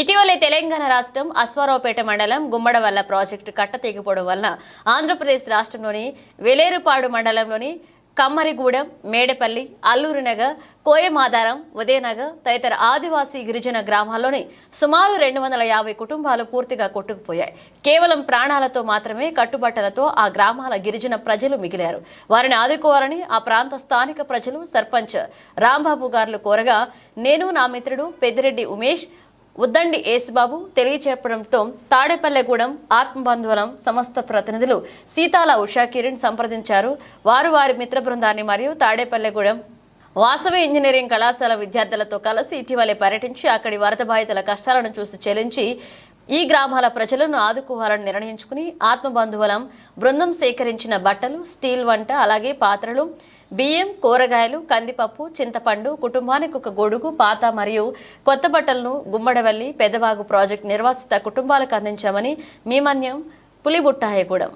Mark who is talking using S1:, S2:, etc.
S1: ఇటీవలే తెలంగాణ రాష్ట్రం అశ్వారావుపేట మండలం గుమ్మడవల్ల ప్రాజెక్టు కట్ట తెగిపోవడం వలన ఆంధ్రప్రదేశ్ రాష్ట్రంలోని వెలేరుపాడు మండలంలోని కమ్మరిగూడెం మేడపల్లి అల్లూరు నగర్ కోయమాదారం ఉదయనగర్ తదితర ఆదివాసీ గిరిజన గ్రామాల్లోని సుమారు రెండు వందల యాభై కుటుంబాలు పూర్తిగా కొట్టుకుపోయాయి. కేవలం ప్రాణాలతో మాత్రమే కట్టుబట్టలతో ఆ గ్రామాల గిరిజన ప్రజలు మిగిలారు. వారిని ఆదుకోవాలని ఆ ప్రాంత స్థానిక ప్రజలు సర్పంచ్ రాంబాబు గారులు కోరగా నేను నా మిత్రుడు పెద్దిరెడ్డి ఉమేష్ ఉద్దండి యేసుబాబు తెలియచేపడంతో తాడేపల్లెగూడెం ఆత్మబంధువనం సమస్త ప్రతినిధులు సీతాల ఉషాకిరణ్ సంప్రదించారు. వారు వారి మిత్ర బృందాన్ని మరియు తాడేపల్లెగూడెం వాసవి ఇంజనీరింగ్ కళాశాల విద్యార్థులతో కలిసి ఇటీవలే పర్యటించి అక్కడి వరద బాధితుల కష్టాలను చూసి చెల్లించి ఈ గ్రామాల ప్రజలను ఆదుకోవాలని నిర్ణయించుకుని ఆత్మబంధువులం బృందం సేకరించిన బట్టలు స్టీల్ వంట అలాగే పాత్రలు బియ్యం కూరగాయలు కందిపప్పు చింతపండు కుటుంబానికి ఒక గొడుగు పాత మరియు కొత్త బట్టలను గుమ్మడవల్లి పెదవాగు ప్రాజెక్టు నిర్వాసిత కుటుంబాలకు అందించామని మీమన్యం పులిబుట్టాయగూడెం.